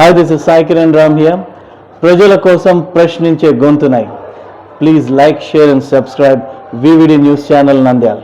Hi this is Sai Kiran Ram here ప్రజల కోసం ప్రశ్నించే గొంతునై. Please like share and subscribe VVD news channel Nandyala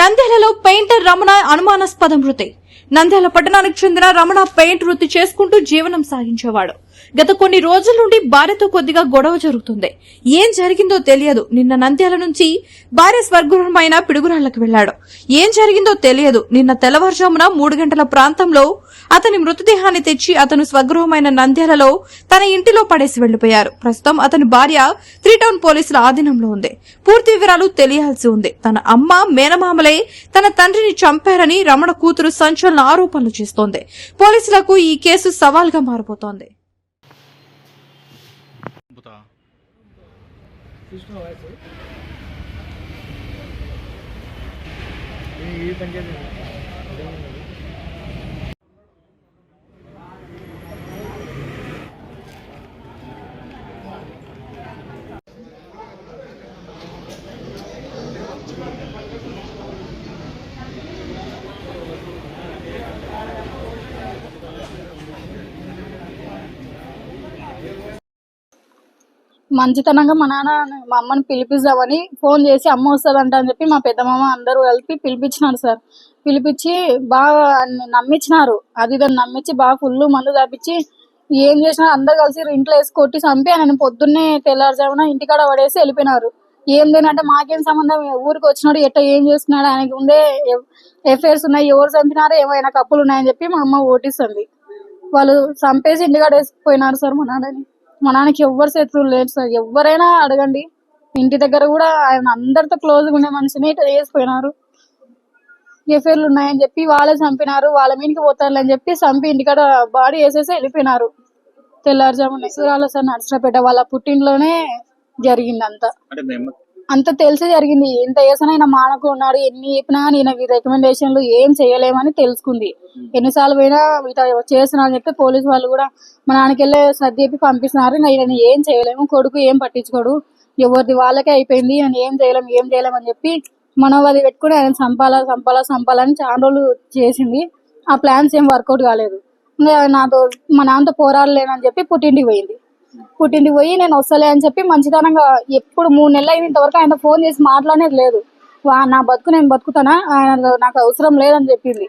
నంద్యాలలో painter Ramana అనుమానాస్పద మృతి నంద్యాల పట్టణానికి చెందిన రమణ పెయింట్ వృత్తి చేసుకుంటూ జీవనం సాగించేవాడు. గత కొన్ని రోజుల నుండి భార్యతో కొద్దిగా గొడవ జరుగుతుంది. ఏం జరిగిందో తెలియదు. నిన్న నంద్యాల నుంచి భార్య స్వర్గృహమైన పిడుగురాళ్ళకు వెళ్ళాడు ఏం జరిగిందో తెలియదు. నిన్న తెల్లవారుజామున మూడు గంటల ప్రాంతంలో అతని మృతదేహాన్ని తెచ్చి అతను స్వగృహమైన నంద్యాలలో తన ఇంటిలో పడేసి వెళ్ళిపోయారు ప్రస్తుతం అతని భార్య త్రీ టౌన్ పోలీసుల ఆధీనంలో ఉంది. పూర్తి వివరాలు తెలియాల్సి ఉంది. తన అమ్మ మేనమామలే తన తండ్రిని చంపారని రమణ కూతురు సంచలన ఆరోపణలు చేస్తోంది. పోలీసులకు ఈ కేసు సవాల్గా మారిపోతోంది. తీసుకున్న వాయిస్ పని పంచాయతీ మంచితనంగా మా నాన్న మా అమ్మని పిలిపిద్దామని ఫోన్ చేసి అమ్మ వస్తుందంట అని చెప్పి మా పెద్దమామ అందరూ కలిపి పిలిపించినారు సార్. పిలిపించి బాగా నమ్మించినారు అది దాన్ని నమ్మించి బాగా ఫుల్ మందు తాపించి ఏం చేసినా అందరు కలిసి ఇంట్లో వేసి కొట్టి చంపి ఆయన పొద్దున్నే తెల్లారుజామున ఇంటికాడ పడేసి వెళ్ళిపోయినారు. ఏం లేనంటే మాకేం సంబంధం? ఊరికి వచ్చినాడు ఎట్ట ఏం చేస్తున్నాడు? ఆయనకి ఉండే ఎఫ్ఐఆర్స్ ఉన్నాయి. ఎవరు చంపినారో? ఏమైనా కప్పులు ఉన్నాయని చెప్పి మా అమ్మ ఓటిస్తుంది. వాళ్ళు చంపేసి ఇంటికాడ వేసిపోయినారు సార్ మా నాన్నని. మా నాన్నకి ఎవ్వరు శత్రువులు లేరు సార్. ఎవరైనా అడగండి. ఇంటి దగ్గర కూడా ఆయన అందరితో క్లోజ్గా ఉండే మనిషిని ఇట్లా వేసిపోయినారు ఎఫ్ఐఆర్లు ఉన్నాయని చెప్పి వాళ్ళే చంపినారు. వాళ్ళ మీదకి పోతారు అని చెప్పి చంపి ఇంటికాడ బాడీ వేసేసి వెళ్ళిపోయినారు. తెల్లారుజామున. ఇసురాల సార్ నర్సరాపేట వాళ్ళ పుట్టింట్లోనే జరిగింది అంత తెలిసి జరిగింది. ఎంత చేసినా ఆయన మానకు ఉన్నాడు ఎన్ని చెప్పినా నేను రికమెండేషన్లు ఏం చేయలేమని తెలుసుకుంది. ఎన్నిసార్లు పోయినా ఇట్లా చేస్తున్నా అని చెప్పి పోలీసు వాళ్ళు కూడా మా నాన్నకెళ్ళే సర్ది చెప్పి పంపిస్తున్నారు. ఇంకా ఈయన ఏం చేయలేము కొడుకు ఏం పట్టించుకోడు. ఎవరిది వాళ్ళకే అయిపోయింది నేను ఏం చేయలేము ఏం చేయలేము అని చెప్పి మనోవాది పెట్టుకుని ఆయన చంపాలా చంపాలా చంపాలని చాలా రోజులు చేసింది. ఆ ప్లాన్స్ ఏం వర్కౌట్ కాలేదు. ఇంకా నాతో మా నాన్నతో పోరాడలేనని చెప్పి పుట్టింటికి పోయింది. పుట్టింది పోయి నేను వస్తలే అని చెప్పి మంచితనంగా ఎప్పుడు మూడు నెలలు అయిన ఇంతవరకు ఆయన ఫోన్ చేసి మాట్లాడేది లేదు. వా- నా బతుకు నేను బతుకుతానా? ఆయన నాకు అవసరం లేదని చెప్పింది.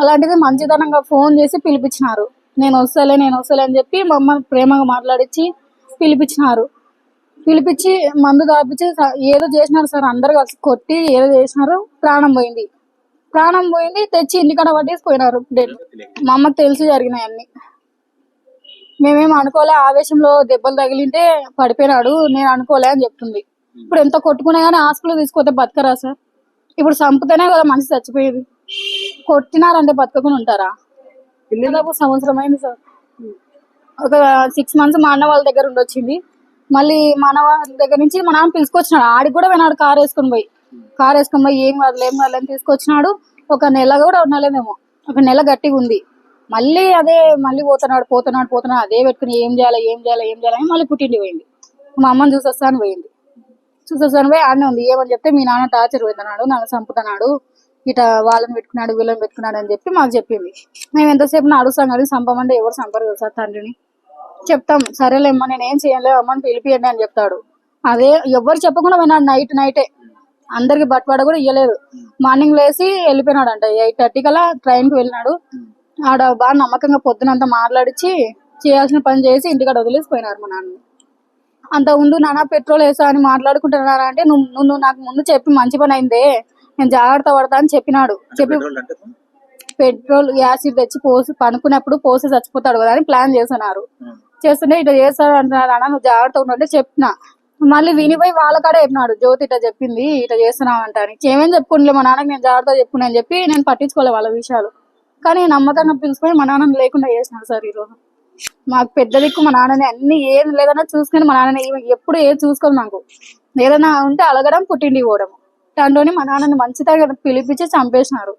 అలాంటిది మంచితనంగా ఫోన్ చేసి పిలిపించినారు. నేను వస్తలే నేను వస్తలే అని చెప్పి మమ్మ ప్రేమగా మాట్లాడించి పిలిపించినారు. పిలిపించి మందు తాపించి ఏదో చేసినారు సార్ అందరు కలిసి కొట్టి ఏదో చేసినారు ప్రాణం పోయింది. ప్రాణం పోయింది తెచ్చి ఇంటికాడ పట్టేసి పోయినారు. డెడ్ మా అమ్మకి తెలిసి జరిగినాయి అన్ని. మేమేం అనుకోలే ఆవేశంలో దెబ్బలు తగిలింటే పడిపోయినాడు నేను అనుకోలే అని చెప్తుంది. ఇప్పుడు ఎంత కొట్టుకున్నా కానీ హాస్పిటల్ తీసుకుపోతే బతకరా సార్? ఇప్పుడు చంపుతేనే కదా మనిషి చచ్చిపోయేది. కొట్టినారంటే బతకకుండా ఉంటారా? పిల్లలకు సంవత్సరం అయింది సార్. ఒక సిక్స్ మంత్స్ మా అన్న వాళ్ళ దగ్గర ఉండొచ్చింది మళ్ళీ మా అన్న వాళ్ళ దగ్గర నుంచి మా నాన్న పిలుచుకొచ్చినాడు ఆడికి కూడా పోయినాడు కార్ వేసుకొని పోయి. కార్ వేసుకొని పోయి ఏం కాదు ఏం కాదు అని తీసుకొచ్చినాడు. ఒక నెల కూడా ఉండలేదేమో. ఒక నెల గట్టిగా ఉంది. మళ్ళీ అదే మళ్ళీ పోతున్నాడు పోతున్నాడు పోతున్నాడు అదే పెట్టుకుని ఏం చేయాలి ఏం చేయాలి ఏం చేయాలని మళ్ళీ పుట్టింటి పోయింది. మా అమ్మని చూసొస్తాను పోయింది. చూసొస్తాను పోయి ఆడనే ఉంది ఏమని చెప్తే మీ నాన్న టార్చర్ పెడుతున్నాడు నన్ను చంపుతున్నాడు ఇట వాళ్ళని పెట్టుకున్నాడు వీళ్ళని పెట్టుకున్నాడు అని చెప్పి మాకు చెప్పింది. మేము ఎంతసేపు అడుగుతాం కానీ చంపమంటే ఎవరు చంపరు కదా సార్ తండ్రిని? చెప్తాం సరేలేమ్మా నేను ఏం చేయలేదు అమ్మని పిలిపియండి అని చెప్తాడు. అదే ఎవరు చెప్పకుండా పోయినాడు నైట్ నైటే. అందరికి బట్వాడ కూడా ఇయ్యలేదు. మార్నింగ్ లేసి వెళ్ళిపోయినాడు అంట ఎయిట్ థర్టీ కల్లా ట్రైన్కి వెళ్ళినాడు. ఆడ బాగా నమ్మకంగా పొద్దునంతా మాట్లాడిచి చేయాల్సిన పని చేసి ఇంటికాడ వదిలేసి పోయినారు మా నాన్న. అంత ఉండు నాన్న పెట్రోల్ వేసా అని మాట్లాడుకుంటున్నారా అంటే నువ్వు నువ్వు నాకు ముందు చెప్పి మంచి పని అయిందే నేను జాగ్రత్త పడతా అని చెప్పినాడు. చెప్పి పెట్రోల్ యాసిడ్ తెచ్చి పోసి పనుకున్నప్పుడు పోసి చచ్చిపోతాడు కదా అని ప్లాన్ చేస్తున్నారు. చేస్తుంటే ఇట్లా చేస్తాడు అంటున్నారు అన్న నువ్వు జాగ్రత్త ఉన్నట్టే చెప్పిన. మళ్ళీ వినిపోయి వాళ్ళ కాడే చెప్పినాడు జ్యోతి ఇట్లా చెప్పింది ఇట్లా చేస్తున్నావు అంట అని. ఏమేం చెప్పుకుంటలే మా నాన్నకి నేను జాగ్రత్త చెప్పుకున్నా అని చెప్పి నేను పట్టించుకోలే వాళ్ళ విషయాలు. కానీ నమ్మకంగా పిలుచుకొని మా నాన్నని లేకుండా చేసినాడు సార్ ఈరోజు. మాకు పెద్ద దిక్కు మా నాన్నని అన్ని ఏం లేదన్నా చూసుకొని మా నాన్నని ఎప్పుడు ఏది చూసుకోదు మాకు. ఏదైనా ఉంటే అలగడం పుట్టిండి పోవడం. దాంట్లోని మా నాన్నని మంచిగా పిలిపించి చంపేసినారు.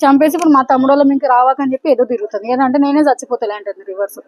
చంపేసి ఇప్పుడు మా తమ్ముడు వాళ్ళ మీకు రావాకని చెప్పి ఏదో తిరుగుతుంది. ఏదంటే నేనే చచ్చిపోతలే అంటుంది రివర్స్.